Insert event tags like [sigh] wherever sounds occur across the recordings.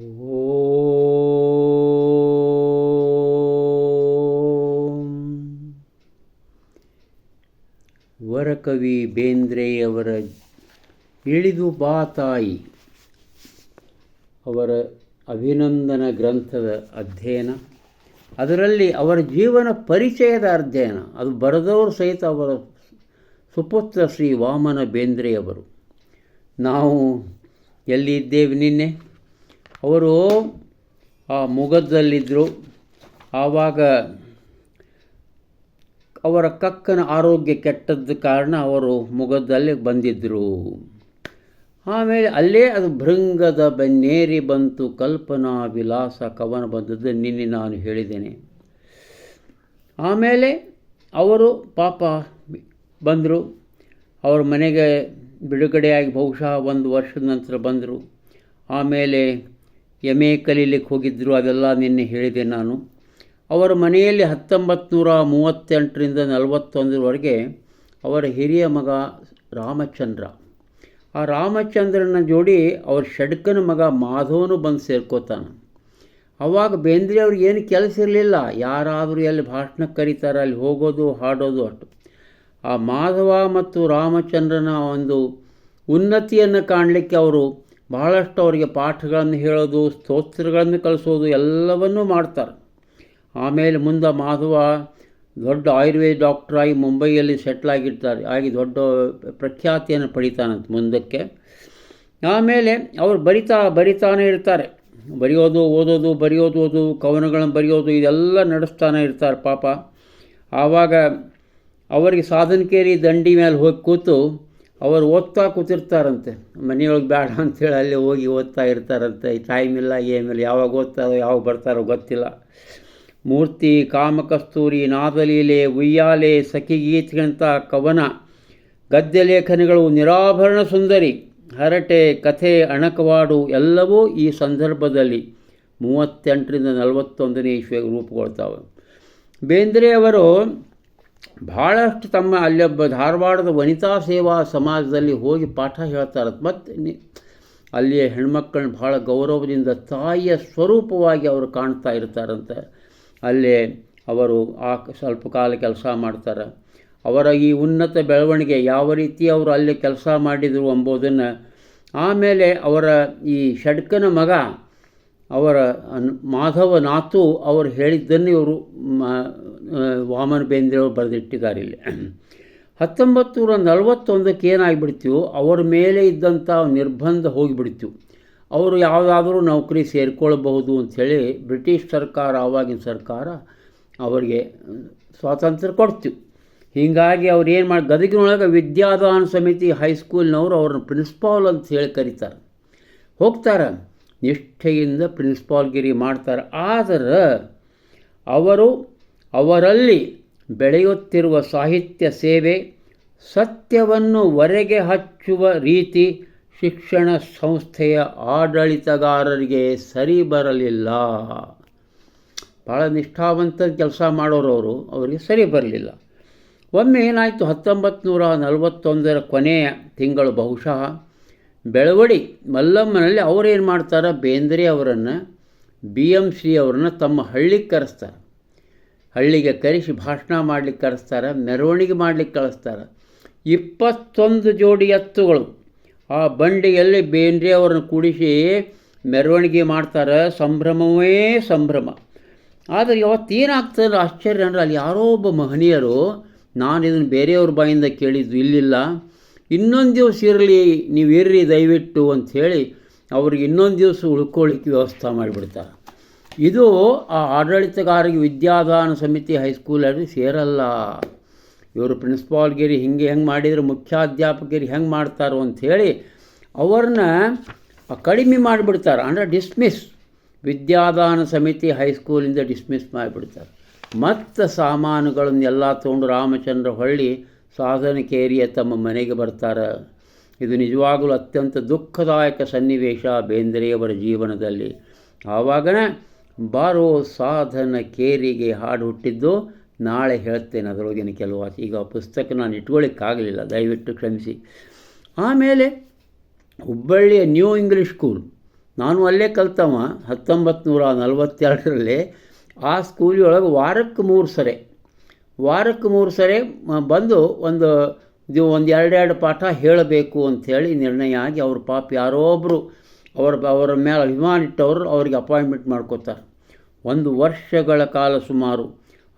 ಓಂ. ವರಕವಿ ಬೇಂದ್ರೆಯವರ ಇಳಿದು ಬಾ ತಾಯಿ ಅವರ ಅಭಿನಂದನ ಗ್ರಂಥದ ಅಧ್ಯಯನ, ಅದರಲ್ಲಿ ಅವರ ಜೀವನ ಪರಿಚಯದ ಅಧ್ಯಯನ, ಅದು ಬರೆದವರು ಸಹಿತ ಅವರ ಸುಪುತ್ರ ಶ್ರೀ ವಾಮನ ಬೇಂದ್ರೆಯವರು. ನಾವು ಎಲ್ಲಿದ್ದೇವೆ ನಿನ್ನೆ? ಅವರು ಆ ಮುಗದಲ್ಲಿದ್ದರು ಆವಾಗ ಅವರ ಕಕ್ಕನ ಆರೋಗ್ಯ ಕೆಟ್ಟದ್ದ ಕಾರಣ ಅವರು ಮುಗದಲ್ಲಿ ಬಂದಿದ್ದರು ಆಮೇಲೆ ಅಲ್ಲೇ ಅದು ಭೃಂಗದ ಬೆನ್ನೇರಿ ಬಂತು, ಕಲ್ಪನಾ ವಿಲಾಸ ಕವನ ಬಂದದ್ದು ನಿನ್ನೆ ನಾನು ಹೇಳಿದ್ದೇನೆ. ಆಮೇಲೆ ಅವರು ಪಾಪ ಬಂದರು. ಅವ್ರ ಮನೆಗೆ ಬಿಡುಗಡೆಯಾಗಿ ಬಹುಶಃ ಒಂದು ವರ್ಷದ ನಂತರ ಬಂದರು. ಆಮೇಲೆ ಎಂ ಎ ಕಲೀಲಿಕ್ಕೆ ಹೋಗಿದ್ದರು ಅದೆಲ್ಲ ನಿನ್ನೆ ಹೇಳಿದೆ ನಾನು. ಅವರ ಮನೆಯಲ್ಲಿ ಹತ್ತೊಂಬತ್ತು ನೂರ ಮೂವತ್ತೆಂಟರಿಂದ ನಲವತ್ತೊಂದರವರೆಗೆ ಅವರ ಹಿರಿಯ ಮಗ ರಾಮಚಂದ್ರ. ಆ ರಾಮಚಂದ್ರನ ಜೋಡಿ ಅವ್ರ ಷಡ್ಕನ ಮಗ ಮಾಧವನು ಬಂದು ಸೇರ್ಕೋತಾನೆ. ಅವಾಗ ಬೇಂದ್ರೆ ಅವ್ರಿಗೆ ಏನು ಕೆಲಸ ಇರಲಿಲ್ಲ. ಯಾರಾದರೂ ಎಲ್ಲಿ ಭಾಷಣ ಕರೀತಾರೆ, ಅಲ್ಲಿ ಹೋಗೋದು, ಹಾಡೋದು ಅಷ್ಟು. ಆ ಮಾಧವ ಮತ್ತು ರಾಮಚಂದ್ರನ ಒಂದು ಉನ್ನತಿಯನ್ನು ಕಾಣಲಿಕ್ಕೆ ಅವರು ಬಹಳಷ್ಟು ಅವರಿಗೆ ಪಾಠಗಳನ್ನು ಹೇಳೋದು, ಸ್ತೋತ್ರಗಳನ್ನು ಕಲಿಸೋದು ಎಲ್ಲವನ್ನೂ ಮಾಡ್ತಾರೆ. ಆಮೇಲೆ ಮುಂದೆ ಮಾಧವ ದೊಡ್ಡ ಆಯುರ್ವೇದ ಡಾಕ್ಟ್ರಾಗಿ ಮುಂಬೈಯಲ್ಲಿ ಸೆಟ್ಲಾಗಿರ್ತಾರೆ ಆಗಿ ದೊಡ್ಡ ಪ್ರಖ್ಯಾತಿಯನ್ನು ಪಡಿತಾನಂತ ಮುಂದಕ್ಕೆ. ಆಮೇಲೆ ಅವರು ಬರಿತಾ, ಬರಿತಾನೆ ಇರ್ತಾರೆ. ಬರೆಯೋದು, ಓದೋದು, ಬರೆಯೋದು, ಓದು, ಕವನಗಳನ್ನು ಬರೆಯೋದು, ಇದೆಲ್ಲ ನಡೆಸ್ತಾನೆ ಇರ್ತಾರೆ ಪಾಪ. ಆವಾಗ ಅವರಿಗೆ ಸಾಧನಕೇರಿ ದಂಡಿ ಮೇಲೆ ಹೋಗಿ ಕೂತು ಅವರು ಓದ್ತಾ ಕೂತಿರ್ತಾರಂತೆ. ಮನೆಯೊಳಗೆ ಬೇಡ ಅಂಥೇಳಿ ಅಲ್ಲಿ ಹೋಗಿ ಓದ್ತಾ ಇರ್ತಾರಂತೆ. ಟೈಮ್ ಇಲ್ಲ ಏನಿಲ್ಲ ಯಾವಾಗ ಓದ್ತಾರೋ, ಯಾವಾಗ ಬರ್ತಾರೋ ಗೊತ್ತಿಲ್ಲ. ಮೂರ್ತಿ ಕಾಮಕಸ್ತೂರಿ ನಾದಲೀಲೆ, ಉಯ್ಯಾಲೆ ಸಖಿಗೀತೆಗಳಂಥ ಕವನ, ಗದ್ಯ ಲೇಖನಗಳು ನಿರಾಭರಣ ಸುಂದರಿ. ಹರಟೆ, ಕಥೆ, ಅಣಕವಾಡು ಎಲ್ಲವೂ ಈ ಸಂದರ್ಭದಲ್ಲಿ ಮೂವತ್ತೆಂಟರಿಂದ ನಲವತ್ತೊಂದನೇ ಇಸ್ವಿಗೆ ರೂಪುಗೊಳ್ತಾವೆ. ಬೇಂದ್ರೆ ಅವರು ಭಾಳಷ್ಟು ತಮ್ಮ ಅಲ್ಲೊಬ್ಬ ಧಾರವಾಡದ ವನಿತಾ ಸೇವಾ ಸಮಾಜದಲ್ಲಿ ಹೋಗಿ ಪಾಠ ಹೇಳ್ತಾರೆ. ಮತ್ತು ಅಲ್ಲಿಯ ಹೆಣ್ಮಕ್ಕಳನ್ನ ಭಾಳ ಗೌರವದಿಂದ ತಾಯಿಯ ಸ್ವರೂಪವಾಗಿ ಅವರು ಕಾಣ್ತಾ ಇರ್ತಾರಂತೆ. ಅಲ್ಲೇ ಅವರು ಆ ಸ್ವಲ್ಪ ಕಾಲ ಕೆಲಸ ಮಾಡ್ತಾರೆ. ಅವರ ಈ ಉನ್ನತ ಬೆಳವಣಿಗೆ ಯಾವ ರೀತಿ ಅವರು ಅಲ್ಲಿ ಕೆಲಸ ಮಾಡಿದರು ಎಂಬುದನ್ನು, ಆಮೇಲೆ ಅವರ ಈ ಷಡ್ಕನ ಮಗ ಅವರ ಮಾಧವ ನಾತು ಅವರು ಹೇಳಿದ್ದನ್ನು ಇವರು ವಾಮನ ಬೇಂದ್ರೆಯವರು ಬರೆದಿಟ್ಟಿದ್ದಾರೆ ಇಲ್ಲಿ. ಹತ್ತೊಂಬತ್ತು ನೂರ ನಲವತ್ತೊಂದಕ್ಕೆ ಏನಾಗಿಬಿಡ್ತೀವೋ ಅವರ ಮೇಲೆ ಇದ್ದಂಥ ನಿರ್ಬಂಧ ಹೋಗಿಬಿಡ್ತೀವಿ. ಅವರು ಯಾವುದಾದ್ರೂ ನೌಕರಿ ಸೇರಿಕೊಳ್ಳಬಹುದು ಅಂಥೇಳಿ ಬ್ರಿಟಿಷ್ ಸರ್ಕಾರ, ಆವಾಗಿನ ಸರ್ಕಾರ ಅವರಿಗೆ ಸ್ವಾತಂತ್ರ್ಯ ಕೊಡ್ತೀವಿ. ಹೀಗಾಗಿ ಅವ್ರು ಏನು ಮಾಡಿ, ಗದಗಿನೊಳಗೆ ವಿದ್ಯಾದಾನ ಸಮಿತಿ ಹೈಸ್ಕೂಲ್ನವರು ಅವ್ರನ್ನ ಪ್ರಿನ್ಸಿಪಾಲ್ ಅಂತ ಹೇಳಿ ಕರೀತಾರೆ. ಹೋಗ್ತಾರೆ. ನಿಷ್ಠೆಯಿಂದ ಪ್ರಿನ್ಸಿಪಾಲ್ಗಿರಿ ಮಾಡ್ತಾರೆ. ಆದರೆ ಅವರು ಅವರಲ್ಲಿ ಬೆಳೆಯುತ್ತಿರುವ ಸಾಹಿತ್ಯ ಸೇವೆ ಸತ್ಯವನ್ನು ಹೊರಗೆ ಹಚ್ಚುವ ರೀತಿ ಶಿಕ್ಷಣ ಸಂಸ್ಥೆಯ ಆಡಳಿತಗಾರರಿಗೆ ಸರಿ ಬರಲಿಲ್ಲ. ಭಾಳ ನಿಷ್ಠಾವಂತ ಕೆಲಸ ಮಾಡೋರು ಅವರು, ಅವರಿಗೆ ಸರಿ ಬರಲಿಲ್ಲ. ಒಮ್ಮೆ ಏನಾಯಿತು ಹತ್ತೊಂಬತ್ತು ನೂರ ನಲವತ್ತೊಂದರ ಕೊನೆಯ ತಿಂಗಳು ಬಹುಶಃ ಬೆಳವಡಿ. ಮಲ್ಲಮ್ಮನಲ್ಲಿ ಅವರೇನು ಮಾಡ್ತಾರೆ? ಬೇಂದ್ರೆ ಅವರನ್ನು, ಬಿ ಎಂ ಶ್ರೀ ಅವರನ್ನು ತಮ್ಮ ಹಳ್ಳಿಗೆ ಕರೆಸ್ತಾರೆ. ಹಳ್ಳಿಗೆ ಕರೆಸಿ ಭಾಷಣ ಮಾಡಲಿಕ್ಕೆ ಕರೆಸ್ತಾರೆ, ಮೆರವಣಿಗೆ ಮಾಡಲಿಕ್ಕೆ ಕಳಿಸ್ತಾರೆ. ಇಪ್ಪತ್ತೊಂದು ಜೋಡಿ ಎತ್ತುಗಳು. ಆ ಬಂಡಿಯಲ್ಲಿ ಬೇಂದ್ರೆ ಅವರನ್ನು ಕೂಡಿಸಿ ಮೆರವಣಿಗೆ ಮಾಡ್ತಾರೆ. ಸಂಭ್ರಮವೇ ಸಂಭ್ರಮ. ಆದರೆ ಇವತ್ತೇನಾಗ್ತದೆ ಆಶ್ಚರ್ಯ ಅಂದರೆ ಅಲ್ಲಿ ಯಾರೋ ಒಬ್ಬ ಮಹನೀಯರು ನಾನು ಇದನ್ನು ಬೇರೆಯವ್ರ ಬಾಯಿಂದ ಕೇಳಿದ್ದು ಇಲ್ಲಿಲ್ಲ. ಇನ್ನೊಂದು ದಿವಸ ಇರಲಿ, ನೀವು ಇರ್ರಿ ದಯವಿಟ್ಟು ಅಂಥೇಳಿ ಅವ್ರಿಗೆ ಇನ್ನೊಂದು ದಿವಸ ಉಳ್ಕೊಳ್ಳಿಕ್ಕೆ ವ್ಯವಸ್ಥೆ ಮಾಡಿಬಿಡ್ತಾರೆ. ಇದು ಆ ಆಡಳಿತಗಾರಿಗೆ ವಿದ್ಯಾದಾನ ಸಮಿತಿ ಹೈಸ್ಕೂಲಲ್ಲಿ ಸೇರಲ್ಲ. ಇವರು ಪ್ರಿನ್ಸಿಪಾಲ್ಗಿರಿ ಹಿಂಗೆ ಹೆಂಗೆ ಮಾಡಿದರೆ, ಮುಖ್ಯಾಧ್ಯಾಪಕರು ಹೆಂಗೆ ಮಾಡ್ತಾರೋ ಅಂಥೇಳಿ ಅವ್ರನ್ನ ಕಡಿಮೆ ಮಾಡಿಬಿಡ್ತಾರೆ. ಅಂದರೆ ಡಿಸ್ಮಿಸ್. ವಿದ್ಯಾದಾನ ಸಮಿತಿ ಹೈಸ್ಕೂಲಿಂದ ಡಿಸ್ಮಿಸ್ ಮಾಡಿಬಿಡ್ತಾರೆ. ಮತ್ತು ಸಾಮಾನುಗಳನ್ನೆಲ್ಲ ತೊಗೊಂಡು ರಾಮಚಂದ್ರ ಹೊಳ್ಳಿ ಸಾಧನಕೇರಿಯ ತಮ್ಮ ಮನೆಗೆ ಬರ್ತಾರೆ. ಇದು ನಿಜವಾಗಲೂ ಅತ್ಯಂತ ದುಃಖದಾಯಕ ಸನ್ನಿವೇಶ ಬೇಂದ್ರೆಯವರ ಜೀವನದಲ್ಲಿ. ಆವಾಗನೇ ಬಾರೋ ಸಾಧನ ಕೇರಿಗೆ ಹಾಡು ಹುಟ್ಟಿದ್ದು ನಾಳೆ ಹೇಳ್ತೇನೆ ಅದರೊಳಗಿನ ಕೆಲವು ಈಗ ಪುಸ್ತಕ ನಾನು ಇಟ್ಕೊಳ್ಳಿಕ್ಕಾಗಲಿಲ್ಲ, ದಯವಿಟ್ಟು ಕ್ಷಮಿಸಿ. ಆಮೇಲೆ ಹುಬ್ಬಳ್ಳಿಯ ನ್ಯೂ ಇಂಗ್ಲೀಷ್ ಸ್ಕೂಲ್. ನಾನು ಅಲ್ಲೇ ಕಲ್ತವ ಹತ್ತೊಂಬತ್ತು ನೂರ ನಲವತ್ತೆರಡರಲ್ಲಿ. ಆ ಸ್ಕೂಲಿಯೊಳಗೆ ವಾರಕ್ಕೆ ಮೂರು ಸರಿ. ವಾರಕ್ಕೆ ಮೂರು ಸರಿ ಬಂದು ಒಂದು ಒಂದು ಎರಡೆರಡು ಪಾಠ ಹೇಳಬೇಕು ಅಂಥೇಳಿ ನಿರ್ಣಯ ಆಗಿ ಅವ್ರ ಪಾಪ ಯಾರೋ ಒಬ್ಬರು ಅವ್ರ ಅವರ ಮೇಲೆ ಅಭಿಮಾನ ಇಟ್ಟವರು ಅವ್ರಿಗೆ ಅಪಾಯಿಂಟ್ಮೆಂಟ್ ಮಾಡ್ಕೋತಾರೆ ಒಂದು ವರ್ಷಗಳ ಕಾಲ ಸುಮಾರು.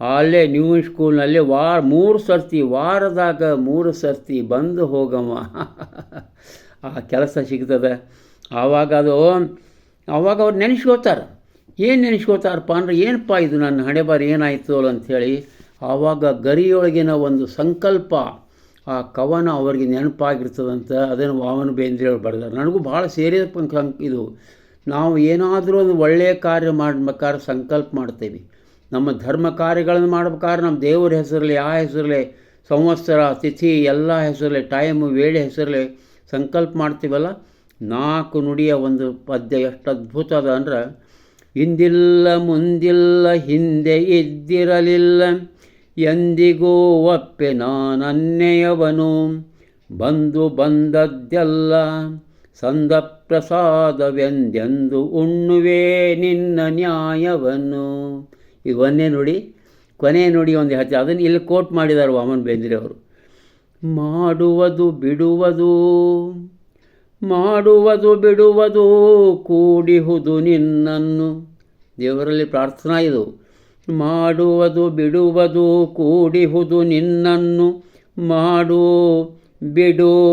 ಅಲ್ಲೇ ನ್ಯೂ ಸ್ಕೂಲ್ನಲ್ಲಿ ವಾರ, ಮೂರು ಸರ್ತಿ, ವಾರದಾಗ ಮೂರು ಸರ್ತಿ ಬಂದು ಹೋಗಮ್ಮ [laughs] ಆ ಕೆಲಸ ಸಿಗ್ತದೆ. ಆವಾಗ ಅದು, ಆವಾಗ ಅವ್ರು ನೆನೆಸ್ಕೋತಾರೆ ಏನು ನೆನೆಸ್ಕೋತಾರಪ್ಪ ಅಂದ್ರೆ, ಏನಪ್ಪ ಇದು ನನ್ನ ಹಣೆ ಬಾರಿ ಏನಾಯಿತು? ಅಂಥೇಳಿ ಆವಾಗ ಗರಿಯೊಳಗಿನ ಒಂದು ಸಂಕಲ್ಪ ಆ ಕವನ ಅವರಿಗೆ ನೆನಪಾಗಿರ್ತದಂತ ಅದನ್ನು ವಾಮನ ಬೇಂದ್ರೆಯವರು ಬರೆದಾರೆ. ನನಗೂ ಭಾಳ ಸೇರಿದ ಇದು. ನಾವು ಏನಾದರೂ ಒಂದು ಒಳ್ಳೆಯ ಕಾರ್ಯ ಮಾಡ್ಬೇಕಾದ್ರೆ ಸಂಕಲ್ಪ ಮಾಡ್ತೇವೆ. ನಮ್ಮ ಧರ್ಮ ಕಾರ್ಯಗಳನ್ನು ಮಾಡ್ಬೇಕಾದ್ರೆ ನಮ್ಮ ದೇವರ ಹೆಸರಲ್ಲಿ, ಆ ಹೆಸರಲ್ಲಿ, ಸಂವತ್ಸರ, ತಿಥಿ, ಎಲ್ಲ ಹೆಸರಲ್ಲೇ ಟೈಮು ವೇಳೆ ಹೆಸರಲ್ಲೇ ಸಂಕಲ್ಪ ಮಾಡ್ತೀವಲ್ಲ? ನಾಲ್ಕು ನುಡಿಯ ಒಂದು ಪದ್ಯ ಎಷ್ಟು ಅದ್ಭುತ ಅದ ಅಂದ್ರೆ ಹಿಂದಿಲ್ಲ ಮುಂದಿಲ್ಲ ಹಿಂದೆ ಇದ್ದಿರಲಿಲ್ಲ. ಎಂದಿಗೂ ಒಪ್ಪೆ ನಾನನ್ನೆಯವನು. ಬಂದು ಬಂದದ್ದೆಲ್ಲ ಸಂದ ಪ್ರಸಾದವೆಂದೆಂದು ಉಣ್ಣುವೆ ನಿನ್ನ ನ್ಯಾಯವನ್ನು ಇವನ್ನೇ ನೋಡಿ ಕೊನೆ ನೋಡಿ ಒಂದು ಹೇಳ್ತಾರೆ. ಅದನ್ನು ಇಲ್ಲಿ ಕೋಟ್ ಮಾಡಿದ್ದಾರೆ ವಾಮನ್ ಬೇಂದ್ರೆ ಅವರು ಮಾಡುವುದು ಬಿಡುವುದು ಮಾಡುವುದು ಬಿಡುವುದು, ಕೂಡಿಹುದು ನಿನ್ನನ್ನು. ದೇವರಲ್ಲಿ ಪ್ರಾರ್ಥನಾ ಇದು. ಮಾಡುವುದು ಬಿಡುವುದು ಕೂಡಿಹುದು ನಿನ್ನನ್ನು ಮಾಡು. ಬಿಡು,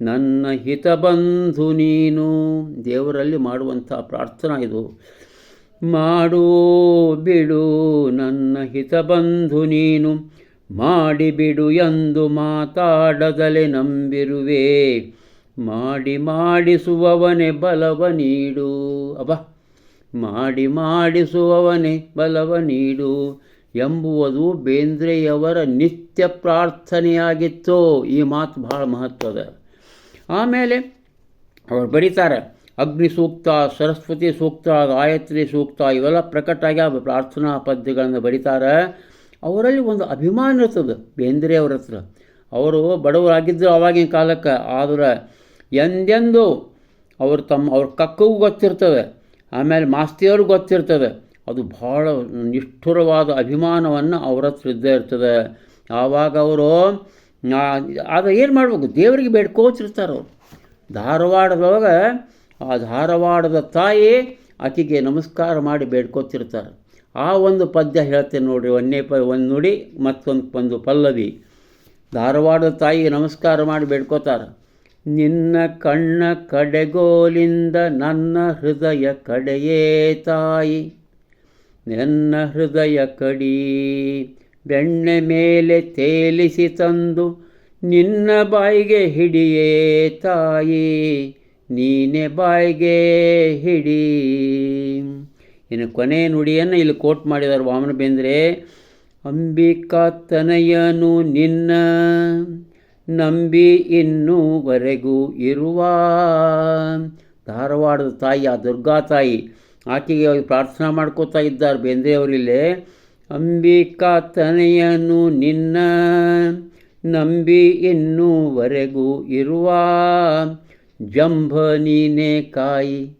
ನನ್ನ ಹಿತಬಂಧು ನೀನು. ದೇವರಲ್ಲಿ ಮಾಡುವಂಥ ಪ್ರಾರ್ಥನಾ ಇದು. ಮಾಡು, ಬಿಡು, ನನ್ನ ಹಿತಬಂಧು ನೀನು. ಮಾಡಿಬಿಡು ಎಂದು ಮಾತಾಡದಲೆ ನಂಬಿರುವೆ. ಮಾಡಿ ಮಾಡಿಸುವವನೇ ಬಲವ ನೀಡು. ಅಬ್ಬ. ಮಾಡಿ ಮಾಡಿಸುವವನೇ ಬಲವ ನೀಡು ಎಂಬುವುದು ಬೇಂದ್ರೆಯವರ ನಿತ್ಯ ಪ್ರಾರ್ಥನೆಯಾಗಿತ್ತು. ಈ ಮಾತು ಬಹಳ ಮಹತ್ವದ. ಆಮೇಲೆ ಅವ್ರು ಬರೀತಾರೆ, ಅಗ್ನಿ ಸೂಕ್ತ, ಸರಸ್ವತಿ ಸೂಕ್ತ, ಗಾಯತ್ರಿ ಸೂಕ್ತ, ಇವೆಲ್ಲ ಪ್ರಕಟ ಆಗಿ ಆ ಪ್ರಾರ್ಥನಾ ಪದ್ಯಗಳನ್ನು ಬರೀತಾರೆ. ಅವರಲ್ಲಿ ಒಂದು ಅಭಿಮಾನ ಇರ್ತದೆ ಬೇಂದ್ರೆಯವ್ರ ಹತ್ರ. ಅವರು ಬಡವರಾಗಿದ್ದರು ಆವಾಗಿನ ಕಾಲಕ್ಕೆ, ಆದರೆ ಎಂದೆಂದು ಅವರು ತಮ್ಮ, ಅವ್ರ ಕಕ್ಕೂ ಗೊತ್ತಿರ್ತದೆ ಆಮೇಲೆ ಮಾಸ್ತಿಯವ್ರಿಗೆ ಗೊತ್ತಿರ್ತದೆ. ಅದು ಭಾಳ ನಿಷ್ಠುರವಾದ ಅಭಿಮಾನವನ್ನು ಅವ್ರ ಹತ್ರ ಇದ್ದೇ ಇರ್ತದೆ. ಆವಾಗ ಅವರು ಆದರೆ ಏನು ಮಾಡಬೇಕು? ದೇವರಿಗೆ ಬೇಡ್ಕೋತಿರ್ತಾರೆ ಅವರು. ಧಾರವಾಡದೊಳಗೆ, ಆ ಧಾರವಾಡದ ತಾಯಿ ಆಕೆಗೆ ನಮಸ್ಕಾರ ಮಾಡಿ ಬೇಡ್ಕೋತಿರ್ತಾರೆ. ಆ ಒಂದು ಪದ್ಯ ಹೇಳ್ತೇನೆ ನೋಡಿರಿ, ಒಂದೇ ಪ, ಒಂದು ನುಡಿ, ಮತ್ತೊಂದು ಒಂದು ಪಲ್ಲವಿ. ಧಾರವಾಡದ ತಾಯಿಗೆ ನಮಸ್ಕಾರ ಮಾಡಿ ಬೇಡ್ಕೋತಾರೆ. ನಿನ್ನ ಕಣ್ಣ ಕಡೆಗೋಲಿಂದ ನನ್ನ ಹೃದಯ ಕಡೆಯೇ ತಾಯಿ. ನನ್ನ ಹೃದಯ ಕಡಿ ಬೆಣ್ಣೆ ಮೇಲೆ ತೇಲಿಸಿ ತಂದು ನಿನ್ನ ಬಾಯಿಗೆ ಹಿಡಿಯೇ ತಾಯಿ. ನೀನೆ ಬಾಯಿಗೆ ಹಿಡಿ. ಇನ್ನು ಕೊನೆ ನುಡಿಯನ್ನು ಇಲ್ಲಿ ಕೋಟ್ ಮಾಡಿದ್ದಾರೆ ವಾಮನ ಬೇಂದ್ರೆ ಅಂಬಿಕಾ ತನಯನು ನಿನ್ನ ನಂಬಿ ಇನ್ನೂವರೆಗೂ ಇರುವ. ಧಾರವಾಡದ ತಾಯಿ, ಆ ದುರ್ಗಾ ತಾಯಿ, ಆಕೆಗೆ ಪ್ರಾರ್ಥನಾ ಮಾಡ್ಕೋತಾ ಇದ್ದಾರೆ ಬೇಂದ್ರೆಯವರಿಲ್ಲೇ ಅಂಬಿಕಾ ತನಯನು ನಿನ್ನ, ನಂಬಿ ಇನ್ನೂವರೆಗೂ ಇರುವ. ಜಂಭ ನೀನೆ ಕಾಯಿ,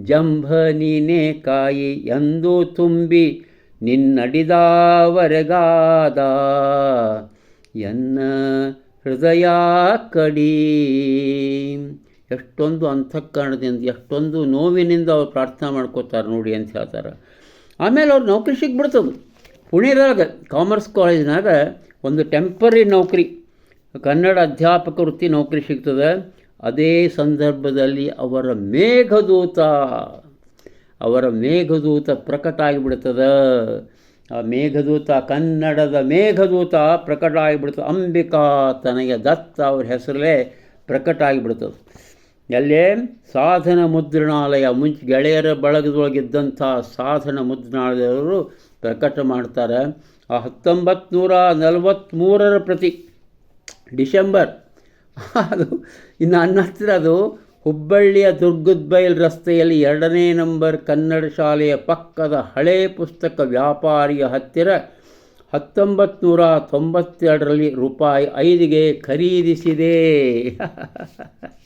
ಜಂಭ ನೀನೆ ಕಾಯಿ ಎಂದು ತುಂಬಿ ನಿನ್ನಡಿದಾವರೆಗಾದ ಎನ್ನ ಹೃದಯ ಕಡಿ. ಎಷ್ಟೊಂದು ಅಂತಃಕರಣದಿಂದ, ಎಷ್ಟೊಂದು ನೋವಿನಿಂದ ಅವ್ರು ಪ್ರಾರ್ಥನೆ ಮಾಡ್ಕೋತಾರೆ ನೋಡಿ ಅಂತ ಹೇಳ್ತಾರೆ. ಆಮೇಲೆ ಅವ್ರು ನೌಕರಿ ಸಿಕ್ಬಿಡ್ತದೆ ಪುಣೆದಾಗ, ಕಾಮರ್ಸ್ ಕಾಲೇಜ್ನಾಗ ಒಂದು ಟೆಂಪರರಿ ನೌಕರಿ, ಕನ್ನಡ ಅಧ್ಯಾಪಕ ವೃತ್ತಿ ನೌಕರಿ ಸಿಗ್ತದೆ. ಅದೇ ಸಂದರ್ಭದಲ್ಲಿ ಅವರ ಮೇಘದೂತ ಅವರ ಮೇಘದೂತ ಪ್ರಕಟ ಆಗಿಬಿಡ್ತದೆ ಆ ಮೇಘದೂತ, ಕನ್ನಡದ ಮೇಘದೂತ ಪ್ರಕಟ ಆಗಿಬಿಡ್ತದೆ ಅಂಬಿಕಾ ತನಗೆ ದತ್ತ ಅವ್ರ ಹೆಸರಲ್ಲೇ ಪ್ರಕಟ ಆಗಿಬಿಡ್ತದೆ ಎಲ್ಲೇ ಸಾಧನ ಮುದ್ರಣಾಲಯ ಮುಂಚೆ ಗೆಳೆಯರ ಬಳಗದೊಳಗಿದ್ದಂಥ ಸಾಧನ ಮುದ್ರಣಾಲಯದವರು ಪ್ರಕಟ ಮಾಡ್ತಾರೆ. ಆ ಹತ್ತೊಂಬತ್ತು ನೂರ ನಲವತ್ತ್ಮೂರರ ಪ್ರತಿ ಡಿಸೆಂಬರ್, ಅದು ಇನ್ನು ಅನ್ನ ಹತ್ತಿರ ಅದು ಹುಬ್ಬಳ್ಳಿಯ ದುರ್ಗುದ್ಬೈಲ್ ರಸ್ತೆಯಲ್ಲಿ ಎರಡನೇ ನಂಬರ್ ಕನ್ನಡ ಶಾಲೆಯ ಪಕ್ಕದ ಹಳೇ ಪುಸ್ತಕ ವ್ಯಾಪಾರಿಯ ಹತ್ತಿರ ಹತ್ತೊಂಬತ್ತು ನೂರ ತೊಂಬತ್ತೆರಡರಲ್ಲಿ ರೂಪಾಯಿ ಐದಿಗೆ ಖರೀದಿಸಿದೆ. [laughs]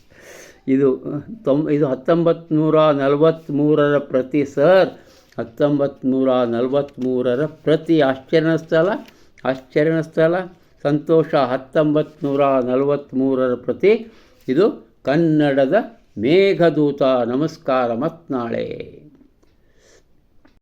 ಇದು ತೊಂ, ಇದು ಹತ್ತೊಂಬತ್ತು ನೂರ ನಲವತ್ತ್ಮೂರರ ಪ್ರತಿ ಸರ್. ಹತ್ತೊಂಬತ್ತು ನೂರ ನಲವತ್ತ್ಮೂರರ ಪ್ರತಿ. ಆಶ್ಚರ್ಯ ಸ್ಥಳ? ಆಶ್ಚರ್ಯ ಸ್ಥಳ. ಸಂತೋಷ ಹತ್ತೊಂಬತ್ತು ನೂರ ನಲವತ್ತ್ಮೂರರ ಪ್ರತಿ. ಇದು ಕನ್ನಡದ ಮೇಘದೂತ ನಮಸ್ಕಾರ ಮತ್ನಾಳೆ